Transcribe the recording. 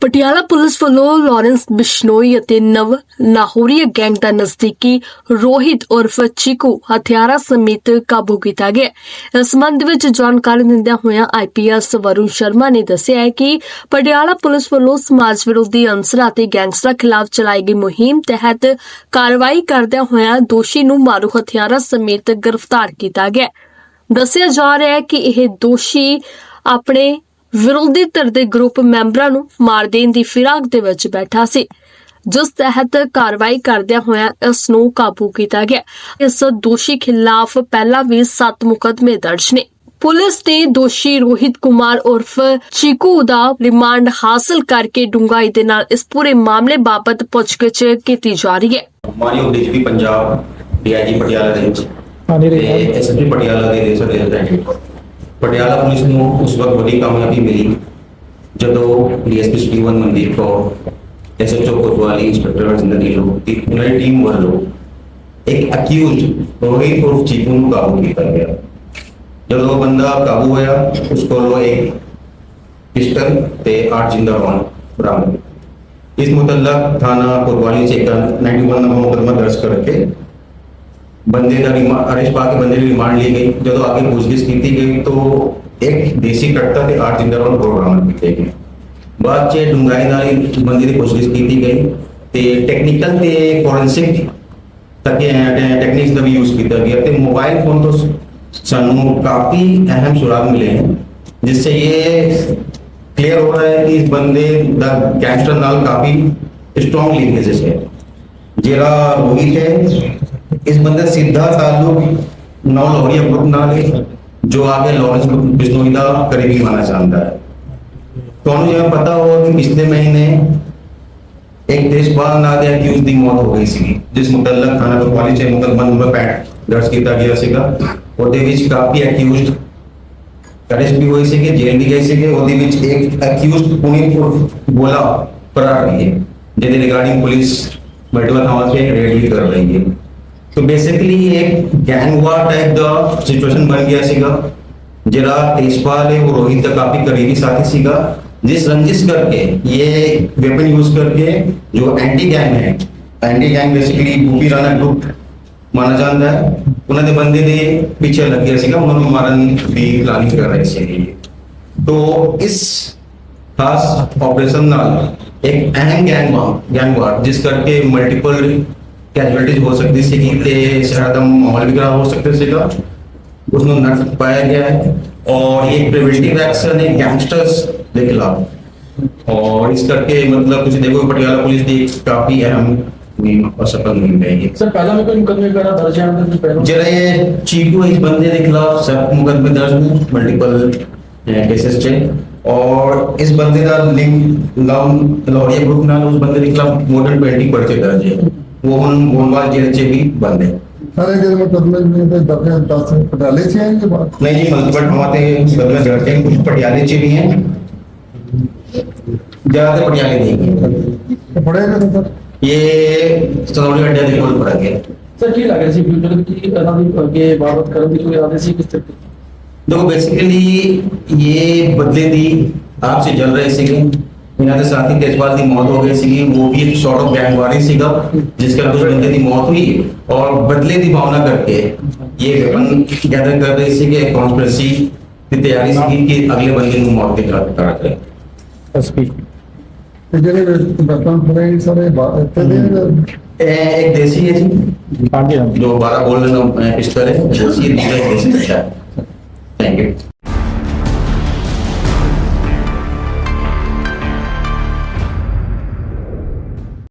Patiala police ਵੱਲੋਂ Lawrence Bishnoi ਅਤੇ Nav Lahoria gang ਦਾ ਨਜ਼ਦੀਕੀ ਰੋਹਿਤ ਉਰਫ ਚੀਕੂ ਹਥਿਆਰਾਂ ਸਮੇਤ ਕਾਬੂ ਕੀਤਾ ਗਿਆ। ਇਸ ਸੰਬੰਧ ਵਿੱਚ ਜਾਣਕਾਰੀ ਦਿੰਦਿਆਂ ਹੋਇਆਂ ਆਈਪੀਐਸ ਵਰੁਣ ਸ਼ਰਮਾ ਨੇ ਦੱਸਿਆ ਹੈ ਕਿ ਪਟਿਆਲਾ ਪੁਲਿਸ ਵੱਲੋਂ ਸਮਾਜ ਵਿਰੋਧੀ ਅਨਸਰਾਂ ਅਤੇ ਗੈਂਗਸਟਰਾਂ ਖਿਲਾਫ ਚਲਾਈ ਗਈ ਮੁਹਿੰਮ ਤਹਿਤ ਕਾਰਵਾਈ ਕਰਦਿਆਂ ਹੋਇਆ ਦੋਸ਼ੀ ਨੂੰ ਮਾਰੂ ਹਥਿਆਰਾਂ ਸਮੇਤ ਗ੍ਰਿਫਤਾਰ ਕੀਤਾ ਗਿਆ। ਦੱਸਿਆ ਜਾ ਰਿਹਾ ਹੈ ਕਿ ਇਹ ਦੋਸ਼ੀ ਆਪਣੇ ਵਿਰੋਧੀ ਧਿਰ ਦੇ ਗਰੁੱਪ ਮੈਂਬਰਾਂ ਨੂੰ ਮਾਰ ਦੇਣ ਦੀ ਫਿਰਾਕ ਦੇ ਵਿੱਚ ਬੈਠਾ ਸੀ। ਜਿਸ ਤਹਿਤ ਕਾਰਵਾਈ ਕਰਦਿਆਂ ਹੋਇਆਂ ਇਸ ਨੂੰ ਕਾਬੂ ਕੀਤਾ ਗਿਆ। ਇਸ ਦੋਸ਼ੀ ਖਿਲਾਫ ਪਹਿਲਾਂ ਵੀ 7 ਮੁਕੱਦਮੇ ਦਰਜ ਨੇ। ਪੁਲਿਸ ਨੇ ਦੋਸ਼ੀ ਰੋਹਿਤ ਕੁਮਾਰ ਉਰਫ ਚੀਕੂ ਦਾ ਰਿਮਾਂਡ ਹਾਸਲ ਕਰਕੇ ਡੂੰਘਾਈ ਦੇ ਨਾਲ ਇਸ ਪੂਰੇ ਮਾਮਲੇ ਬਾਬਤ ਪੁੱਛਗਿੱਛ ਕੀਤੀ ਜਾ ਰਹੀ ਹੈ। ਮਾਨਯੋਗ ਡੀਜੀਪੀ ਪੰਜਾਬ ਡੀਆਈਜੀ ਪਟਿਆਲਾ ਦੇ ਵਿੱਚ। ਹਾਂਜੀ ਤੇ ਰਿਹਾਨ ਐਸਐਸਪੀ ਪਟਿਆਲਾ ਦੇ ਰੇਸਰ ਰੈਜ਼ੀਡੈਂਟ ਪਟਿਆਲਾ ਪੁਲਿਸ ਨੂੰ ਉਸ ਵਕਤ ਵੱਡੀ ਕਾਮਯਾਬੀ ਮਿਲੀ ਜਦੋਂ DSP Steven Mandeep Kaur, SHO Kotwali, inspector Rajinder ਲੋਕ ਦੀ ਉਹਨਾਂ ਟੀਮ ਵੱਲੋਂ ਇੱਕ ਅਕਿਊਜ਼ਡ ਰੋਹਿਤ ਉਰਫ ਚੀਕੂ ਨੂੰ ਕਾਬੂ ਕੀਤਾ ਗਿਆ। ਜਦੋਂ ਉਹ ਬੰਦਾ ਕਾਬੂ ਹੋਇਆ, ਉਸ ਕੋਲੋਂ ਇੱਕ ਪਿਸਟਲ ਤੇ 8 ਜਿੰਦਾ ਰੌਂਡ ਬਰਾਮਦ। ਇਸ ਮੁਤਲਕ ਥਾਣਾ ਕੋਤਵਾਲੀ ਚ 91 ਨੰਬਰ ਮੁਕੱਦਮਾ ਦਰਜ ਕਰਕੇ ਬੰਦੇ ਦਾ ਅਰੈਸਟ ਪਾ ਕੇ ਬੰਦੇ ਦੀ ਰਿਮਾਂਡ ਲਈ ਗਈ। ਜਦੋਂ ਅੱਗੇ ਪੁੱਛਗਿੱਛ ਕੀਤੀ ਗਈ, ਤਾਂ ਇੱਕ ਦੇਸੀ ਕੱਟਾ ਤੇ 8 ਜਿੰਦਾ ਰੌਂਡ ਪ੍ਰੋਗਰਾਮ ਕੀਤੇ ਗਏ। ਬਾਅਦ ਚ ਡੁੰਗਾਈ ਨਾਲ ਬੰਦੇ ਦੀ ਪੁੱਛਗਿੱਛ ਕੀਤੀ ਗਈ ਤੇ ਟੈਕਨੀਕਲ ਤੇ ਫੋਰੈਂਸਿਕ ਤੱਕੇ ਟੈਕਨਿਕਸ ਦਾ ਵੀ ਯੂਜ਼ ਕੀਤਾ ਗਿਆ ਤੇ ਮੋਬਾਈਲ ਫੋਨ ਤੋਂ ਸਾਨੂੰ ਕਾਫੀ ਅਹਿਮ ਸੁਰਾਗ ਮਿਲੇ ਹਨ, ਜਿਸ ਸੇ ਇਹ ਕਲੀਅਰ ਹੋ ਰਿਹਾ ਹੈ ਕਿ ਇਸ ਬੰਦੇ ਦਾ ਗੈਂਗਸਟਰ ਨਾਲ ਕਾਫੀ ਸਟਰੋਂਗ ਲਿੰਕੇजेस ਹੈ। ਜਿਹੜਾ ਰੋਹਿਤ ਹੈ इस बंदे का सीधा ताल्लुक नौ लोहरिया ग्रुप नाल है जो आगे लॉरेंस बिश्नोई का करीबी माना जाता है ਤੁਹਾਨੂੰ ਜਿਵੇਂ ਪਤਾ ਹੋ ਕਿ ਪਿਛਲੇ ਮਹੀਨੇ ਇੱਕ ਦੇਸ਼ਪਾਲ ਨਾਂ ਦੇ ਅਕਿਊਜ਼ ਦੀ ਮੌਤ ਹੋ ਗਈ ਸੀ ਜਿਸ ਮੁਤਲਕ ਥਾਣਾ ਕੋਤਵਾਲੀ ਚ ਮੁਕੱਦਮਾ ਨੰਬਰ 65 ਦਰਜ ਕੀਤਾ ਗਿਆ ਸੀਗਾ ਉਹਦੇ ਵਿੱਚ ਕਾਫੀ ਅਕਿਊਜ਼ਡ ਅਰੈਸਟ ਵੀ ਹੋਏ ਸੀਗੇ ਜੇਲ੍ਹ ਵੀ ਗਏ ਸੀਗੇ ਉਹਦੇ ਵਿੱਚ ਇੱਕ ਅਕਿਊਜ਼ਡ ਪੁਨੀਤ ਉਰਫ ਬੋਲਾ ਫਰਾਰ ਵੀ ਹੈ ਜਿਹਦੇ ਰਿਗਾਰਡਿੰਗ ਪੁਲਿਸ ਮਲਟੀਪਲ ਥਾਵਾਂ ਤੇ ਰੇਡ ਵੀ ਕਰ ਰਹੀ ਹੈ तो बेसिकली एक गैंग वार टाइप ਦਾ ਸਿਚੁਏਸ਼ਨ ਬਣ ਗਿਆ ਸੀਗਾ ਜਿਹੜਾ ਤੇਜਪਾਲ ਹੈ ਉਹ ਰੋਹਿਤ ਦਾ ਕਾਫੀ ਕਰੀਬੀ ਸਾਥੀ ਸੀਗਾ जिस रंजिश करके ये वेपन यूज करके जो एंटी गैंग है anti gang basically Bhupi Rana group ਮਾਨਾ ਜਾਂਦਾ ਹੈ ਉਹਨਾਂ ਦੇ ਬੰਦੇ ਦੇ ਪਿੱਛੇ ਲੱਗ ਗਿਆ ਸੀਗਾ ਉਹਨਾਂ ਨੂੰ ਮਾਰਨ ਦੀ ਪਲਾਨਿੰਗ ਕਰ ਰਹੇ ਸੀਗੇ तो इस खास ऑपरेशन ਨਾਲ ਇੱਕ ਅਹਿਮ ਗੈਂਗ ਵਾਰ ਗੈਂਗ ਵਾਰ ਜਿਸ ਕਰਕੇ ਮਲਟੀਪਲ ਕੈਜੁਅਲਟੀਜ਼ ਹੋ ਸਕਦੀ ਸੀ ਤੇ ਸ਼ਹਿਰ ਦਾ ਮਾਹੌਲ ਵੀ ਖਰਾਬ ਹੋ ਸਕਦਾ ਸੀਗਾ ਉਸ ਨੂੰ ਨੱਟ ਪਾਇਆ ਗਿਆ ਹੈ ਔਰ ਇਹ ਪ੍ਰੀਵੈਂਟਿਵ ਐਕਸ਼ਨ ਹੈ ਗੈਂਗਸਟਰਸ ਦੇ ਖਿਲਾਫ ਔਰ ਇਸ ਕਰਕੇ ਮਤਲਬ ਤੁਸੀਂ ਦੇਖੋ ਪਟਿਆਲਾ ਪੁਲਿਸ ਦੀ ਕਾਫੀ ਅਹਿਮ ਨੀਮ ਅਸਫਲ ਨਹੀਂ ਰਹੀ ਸਰ ਪਹਿਲਾ ਮੁਕਦਮਾ ਮੁਕਦਮੇ ਕਰਾ ਦਰਜ ਹੈ ਉਹਦੇ ਪਹਿਲਾ ਜਿਹੜਾ ਇਹ ਚੀਕੂ ਇਸ ਬੰਦੇ ਦੇ ਖਿਲਾਫ ਸਭ ਮੁਕਦਮੇ ਦਰਜ ਨੇ ਮਲਟੀਪਲ ਕੇਸਸ ਚ ਔਰ ਇਸ ਬੰਦੇ ਦਾ ਲਿੰਕ ਲਾਉਂ ਲੋਰੀਆ ਗਰੁੱਪ ਨਾਲ ਉਸ ਬੰਦੇ ਦੇ ਖਿਲਾਫ ਮੋਡਲ 20 ਪਰਚੇ ਦਰਜ ਹੈ जेल से भी बंद। है अरे जेल में में दफे दस पटियाले से हैं नहीं जी बट हमारे जड़ते हैं कुछ पटियाले से भी हैं। ज़्यादा पटियाले नहीं सर ये अड्डे देखो पड़ा गया? सर लगे फ्यूचर की मतलब के कोई आदेश किस तरह देखो बेसिकली ये बदले दी आपसे जल रहे थे। ਇਹਨਾਂ ਦੇ ਸਾਥੀ ਤੇਜਪਾਲ ਦੀ ਮੌਤ ਹੋ ਗਈ ਸੀਗੀ ਉਹ ਵੀ ਇੱਕ ਸ਼ਾਰਟ ਆਫ ਗੈਂਗ ਵਾਰੀ ਸੀਗਾ ਜਿਸ ਕਰਕੇ ਕੁਝ ਬੰਦੇ ਦੀ ਮੌਤ हुई और बदले ਦੀ ਭਾਵਨਾ ਕਰਕੇ ये वेपन गैदर कर रहे ਸੀਗੇ ਕਨਸਪੀਰੇਸੀ ਦੀ ਤਿਆਰੀ ਸੀਗੀ ਕਿ ਅਗਲੇ ਬੰਦੇ ਨੂੰ ਮੌਤ ਦੇ ਘਾਟ ਕਰਾ ਜਾਏ ਐਸਪੀ ਤੇ ਜਿਹੜੇ ਬਰਤਨ ਫੜੇ ਸਾਰੇ ਬਾਹਰ ਇੱਥੇ ਦੇ ਇਹ ਇੱਕ ਦੇਸੀ ਹੈ ਜੀ ਹਾਂਜੀ ਹਾਂਜੀ जो 12 गोल्डन पिस्टल है देसी दूसरा एक देसी कट्टा है थैंक यू